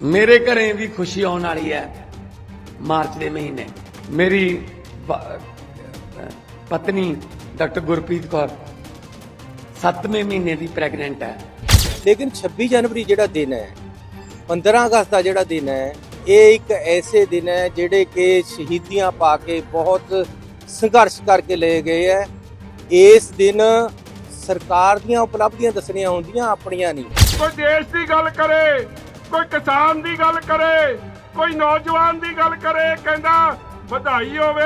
ਮੇਰੇ ਘਰੇ ਵੀ ਖੁਸ਼ੀ ਆਉਣ ਵਾਲੀ ਹੈ ਮਾਰਚ ਦੇ ਮਹੀਨੇ। ਮੇਰੀ ਪਤਨੀ ਡਾਕਟਰ ਗੁਰਪ੍ਰੀਤ ਕੌਰ 7ਵੇਂ ਮਹੀਨੇ ਦੀ ਪ੍ਰੈਗਨੈਂਟ ਹੈ। ਲੇਕਿਨ 26 ਜਨਵਰੀ ਜਿਹੜਾ ਦਿਨ ਹੈ 15 ਅਗਸਤ ਦਾ ਜਿਹੜਾ ਦਿਨ ਹੈ ਇਹ ਇੱਕ ਐਸੇ ਦਿਨ ਹੈ ਜਿਹੜੇ ਕਿ ਸ਼ਹੀਦੀਆਂ ਪਾ ਕੇ ਬਹੁਤ ਸੰਘਰਸ਼ ਕਰਕੇ ਲਏ ਗਏ ਹੈ। ਇਸ ਦਿਨ ਸਰਕਾਰ ਦੀਆਂ ਉਪਲਬਧੀਆਂ ਦੱਸਣੀਆਂ ਹੁੰਦੀਆਂ ਆਪਣੀਆਂ ਨਹੀਂ। ਕੋਈ ਦੇਸ਼ ਦੀ ਗੱਲ ਕਰੇ ਕੋਈ ਕਿਸਾਨ ਦੀ ਗੱਲ ਕਰੇ, ਕੋਈ ਨੌਜਵਾਨ ਦੀ ਗੱਲ ਕਰੇ, ਕਹਿੰਦਾ ਵਧਾਈ ਹੋਵੇ।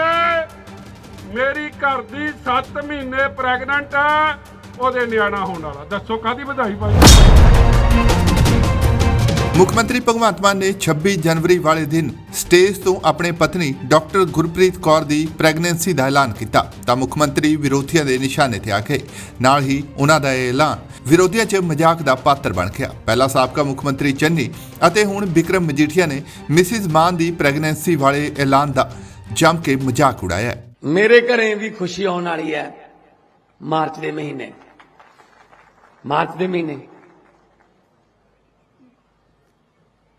ਮੇਰੀ ਘਰ ਦੀ 7 ਮਹੀਨੇ ਪ੍ਰੈਗਨੈਂਟ ਹੈ ਉਹਦੇ ਨਿਆਣਾ ਹੋਣ ਵਾਲਾ। ਦੱਸੋ ਕਾਦੀ ਵਧਾਈ ਭਾਈ? ਮੁੱਖ ਮੰਤਰੀ ਭਗਵੰਤ ਮਾਨ ਨੇ 26 ਜਨਵਰੀ ਵਾਲੇ ਦਿਨ ਸਟੇਜ ਤੋਂ ਆਪਣੇ ਪਤਨੀ ਡਾਕਟਰ ਗੁਰਪ੍ਰੀਤ ਕੌਰ ਦੀ ਪ੍ਰੈਗਨੈਂਸੀ ਦਾ ਐਲਾਨ ਕੀਤਾ। ਤਾਂ ਮੁੱਖ ਮੰਤਰੀ ਵਿਰੋਧੀਆਂ ਦੇ ਨਿਸ਼ਾਨੇ ਤੇ ਆ ਗਏ। ਨਾਲ ਹੀ ਉਹਨਾਂ ਦਾ ਇਹ ਐਲਾਨ ਵਿਰੋਧੀਆਂ 'ਚ ਮਜ਼ਾਕ ਦਾ ਪਾਤਰ ਬਣ ਗਿਆ। ਪਹਿਲਾ ਸਾਬਕਾ ਮੁੱਖ ਮੰਤਰੀ ਚੰਨੀ ਅਤੇ ਹੁਣ ਵਿਕਰਮ ਮਜੀਠੀਆ ਨੇ ਮਿਸਿਸ ਮਾਨ ਦੀ ਪ੍ਰੈਗਨੈਂਸੀ ਵਾਲੇ ਐਲਾਨ ਦਾ ਜੰਮ ਕੇ ਮਜ਼ਾਕ ਉਡਾਇਆ ਮੇਰੇ ਘਰੇ ਵੀ ਖੁਸ਼ੀ ਆਉਣ ਵਾਲੀ ਹੈ ਮਾਰਚ ਦੇ ਮਹੀਨੇ। ਮਾਰਚ ਦੇ ਮਹੀਨੇ।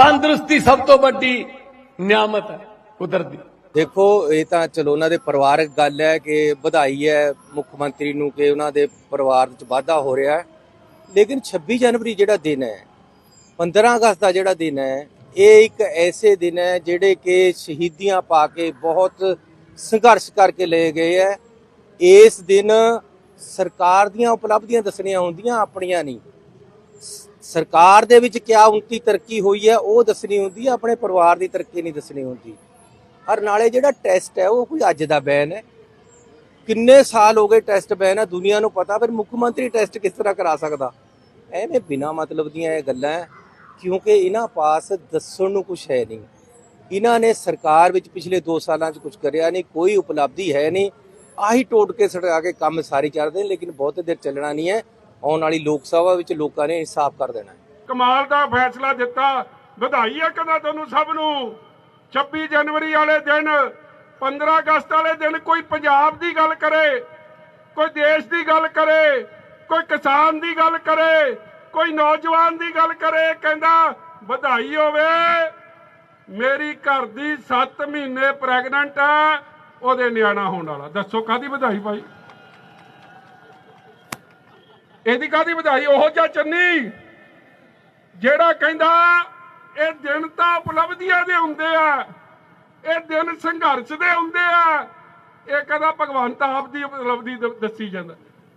ਤੰਦਰੁਸਤੀ ਸਭ ਤੋਂ ਵੱਡੀ ਨਿਆਮਤ ਹੈ, ਕੁਦਰਤ। ਦੀ ਦੇਖੋ, ਇਹ ਤਾਂ ਚਲੋ ਉਹਨਾਂ ਦੇ ਪਰਿਵਾਰਕ ਗੱਲ ਹੈ ਕਿ ਵਧਾਈ ਹੈ ਮੁੱਖ ਮੰਤਰੀ ਨੂੰ ਕਿ ਉਹਨਾਂ ਦੇ ਪਰਿਵਾਰ ਵਿੱਚ ਵਾਧਾ ਹੋ ਰਿਹਾ ਹੈ। ਲੇਕਿਨ 26 ਜਨਵਰੀ ਜਿਹੜਾ ਦਿਨ ਹੈ 15 ਅਗਸਤ ਦਾ ਜਿਹੜਾ ਦਿਨ ਹੈ, ਇਹ ਇੱਕ ਐਸੇ ਦਿਨ ਹੈ ਜਿਹੜੇ ਕਿ ਸ਼ਹੀਦੀਆਂ ਪਾ ਕੇ ਬਹੁਤ ਸੰਘਰਸ਼ ਕਰਕੇ ਲਏ ਗਏ ਹੈ। ਇਸ ਦਿਨ ਸਰਕਾਰ ਦੀਆਂ ਉਪਲਬਧੀਆਂ ਦੱਸਣੀਆਂ ਹੁੰਦੀਆਂ, ਆਪਣੀਆਂ ਨਹੀਂ। ਸਰਕਾਰ ਦੇ ਵਿੱਚ ਕਿਆ ਉਨਤੀ ਤਰੱਕੀ ਹੋਈ ਹੈ, ਉਹ ਦੱਸਣੀ ਹੁੰਦੀ ਹੈ, ਆਪਣੇ ਪਰਿਵਾਰ ਦੀ ਤਰੱਕੀ ਨਹੀਂ ਦੱਸਣੀ ਹੁੰਦੀ। ਔਰ ਨਾਲੇ ਜਿਹੜਾ ਟੈਸਟ ਹੈ, ਉਹ ਕੋਈ ਅੱਜ ਦਾ ਬੈਨ ਹੈ। ਕਿੰਨੇ ਸਾਲ ਹੋ ਗਏ ਟੈਸਟ ਬੈਨ ਹੈ, ਦੁਨੀਆ ਨੂੰ ਪਤਾ, ਫਿਰ ਮੁੱਖ ਮੰਤਰੀ ਟੈਸਟ ਕਿਸ ਤਰ੍ਹਾਂ ਕਰਾ ਸਕਦਾ? ਐਵੇਂ ਬਿਨਾ ਮਤਲਬ ਦੀਆਂ ਇਹ ਗੱਲਾਂ ਕਿਉਂਕਿ ਇਹਨਾਂ ਪਾਸ ਦੱਸਣ ਨੂੰ ਕੁਝ ਹੈ ਨਹੀਂ। ਇਹਨਾਂ ਨੇ ਸਰਕਾਰ ਵਿੱਚ ਪਿਛਲੇ 2 ਸਾਲਾਂ 'ਚ ਕੁਝ ਕਰਿਆ ਨਹੀਂ, ਕੋਈ ਉਪਲਬਧੀ ਹੈ ਨਹੀਂ। ਆਹੀ ਟੋਟ ਕੇ ਸੜਾ ਕੇ ਕੰਮ ਸਾਰੀ ਚੱਲਦੇ ਲੇਕਿਨ ਬਹੁਤ ਦੇਰ ਚੱਲਣਾ ਨਹੀਂ ਹੈ। ਆਉਣ ਵਾਲੀ ਲੋਕ ਸਭਾ ਵਿੱਚ ਲੋਕਾਂ ਨੇ ਇਨਸਾਫ ਕਰ ਦੇਣਾ ਹੈ। ਕਮਾਲ ਦਾ ਫੈਸਲਾ ਦਿੱਤਾ, ਵਧਾਈ ਹੈ ਕਹਿੰਦਾ ਤੁਹਾਨੂੰ ਸਭ ਨੂੰ। 26 ਜਨਵਰੀ ਵਾਲੇ ਦਿਨ 15 ਅਗਸਤ ਵਾਲੇ ਦਿਨ ਕੋਈ ਪੰਜਾਬ ਦੀ ਗੱਲ ਕਰੇ, ਕੋਈ ਦੇਸ਼ ਦੀ ਗੱਲ ਕਰੇ, ਕੋਈ ਕਿਸਾਨ ਦੀ ਗੱਲ ਕਰੇ, ਕੋਈ ਨੌਜਵਾਨ ਦੀ ਗੱਲ ਕਰੇ, ਕਹਿੰਦਾ ਵਧਾਈ ਹੋਵੇ। ਮੇਰੀ ਘਰ ਦੀ 7 ਮਹੀਨੇ ਪ੍ਰੈਗਨੈਂਟ ਹੈ, ਉਹਦੇ ਨਿਆਣਾ ਹੋਣ ਵਾਲਾ। ਦੱਸੋ ਕਾਦੀ ਵਧਾਈ ਭਾਈ? ਇਹਦੀ ਕਾਦੀ ਵਧਾਈ? ਉਹ ਜਿਹਾ ਚੰਨੀ। ਜਿਹੜਾ ਕਹਿੰਦਾ, ਇਹ ਦਿਨ ਤਾਂ ਉਪਲਬਧੀਆਂ ਦੇ ਹੁੰਦੇ ਆ। ਇਹ ਦਿਨ ਸੰਘਰਸ਼ ਦੇ ਹੁੰਦੇ ਆ। ਇਹ ਕਹਿੰਦਾ, ਭਗਵੰਤ ਆਪ ਦੀ ਉਪਲਬਧੀ ਦੱਸੀ ਜਾਂਦਾ।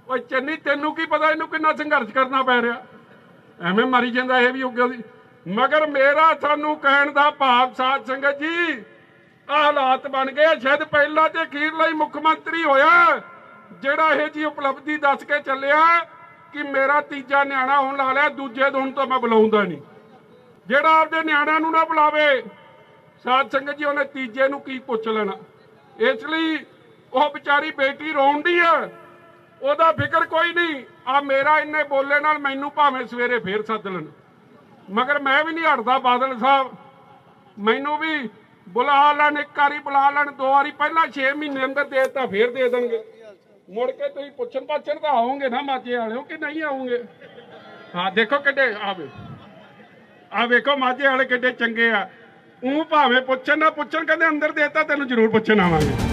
ਓਏ ਚੰਨੀ, ਤੈਨੂੰ ਕੀ ਪਤਾ ਇਹਨੂੰ ਕਿੰਨਾ ਸੰਘਰਸ਼ ਕਰਨਾ ਪੈ ਰਿਹਾ? ਐਵੇਂ ਮਾਰੀ ਜਾਂਦਾ ਇਹ ਵੀ ਉੱਗਲ ਮਗਰ ਮੇਰਾ ਤੁਹਾਨੂੰ ਕਹਿਣ ਦਾ ਭਾਵ ਸਾਧ ਸੰਗਤ ਜੀ, ਆਹ ਹਾਲਾਤ ਬਣ ਗਏ ਸ਼ਾਇਦ ਪਹਿਲਾ ਤੇ ਅਖੀਰ ਲਈ ਮੁੱਖ ਮੰਤਰੀ ਹੋਇਆ, ਜਿਹੜਾ ਇਹ ਜੀ ਉਪਲਬਧੀ ਦੱਸ ਕੇ ਚੱਲਿਆ। ਕਿ ਮੇਰਾ ਤੀਜਾ ਨਿਆਣਾ ਹੋਣ ਲਾ ਲਿਆ, ਦੂਜੇ ਹੁਣ ਤੋਂ ਮੈਂ ਬੁਲਾਉਂਦਾ ਨਹੀਂ। ਜਿਹੜਾ ਆਪਦੇ ਨਿਆਣਿਆਂ ਨੂੰ ਨਾ ਬੁਲਾਵੇ, ਸਾਧ ਸੰਗਤ ਜੀ, ਉਹਨੇ ਤੀਜੇ ਨੂੰ ਕੀ ਪੁੱਛ ਲੈਣਾ? ਇਸ ਲਈ ਉਹ ਵਿਚਾਰੀ ਬੇਟੀ ਰੋਂਦੀ ਆ। ਉਹਦਾ ਫਿਕਰ ਕੋਈ ਨਹੀਂ ਆ ਮੇਰਾ ਇੰਨੇ ਬੋਲੇ ਨਾਲ ਮੈਨੂੰ ਭਾਵੇਂ ਸਵੇਰੇ ਫੇਰ ਸੱਦ ਲੈਣ। ਮਗਰ ਮੈਂ ਵੀ ਨਹੀਂ ਹਟਦਾ ਬਾਦਲ ਸਾਹਿਬ। ਮੈਨੂੰ ਵੀ ਬੁਲਾ ਲੈਣ, ਇੱਕ ਵਾਰੀ ਬੁਲਾ ਲੈਣ, ਦੋ ਵਾਰੀ, ਪਹਿਲਾਂ 6 ਮਹੀਨੇ ਅੰਦਰ ਦੇ ਦਿੱਤਾ, ਫੇਰ ਦੇ ਦੇਣਗੇ। ਮੁੜ ਕੇ ਤੁਸੀਂ ਪੁੱਛਣ ਪਾਛਣ ਤਾਂ ਆਓਗੇ ਨਾ ਮਾਝੇ ਵਾਲਿਓ ਕਿ ਨਹੀਂ ਆਓਗੇ ਹਾਂ, ਦੇਖੋ ਕਿੱਡੇ ਆਵੇ ਆ ਵੇਖੋ ਮਾਝੇ ਵਾਲੇ ਕਿੱਡੇ ਚੰਗੇ ਆ। ਉਹ ਭਾਵੇਂ ਪੁੱਛਣ ਨਾ ਪੁੱਛਣ, ਕਹਿੰਦੇ ਅੰਦਰ ਦੇਤਾ, ਤੈਨੂੰ ਜ਼ਰੂਰ ਪੁੱਛਣ ਆਵਾਂਗੇ।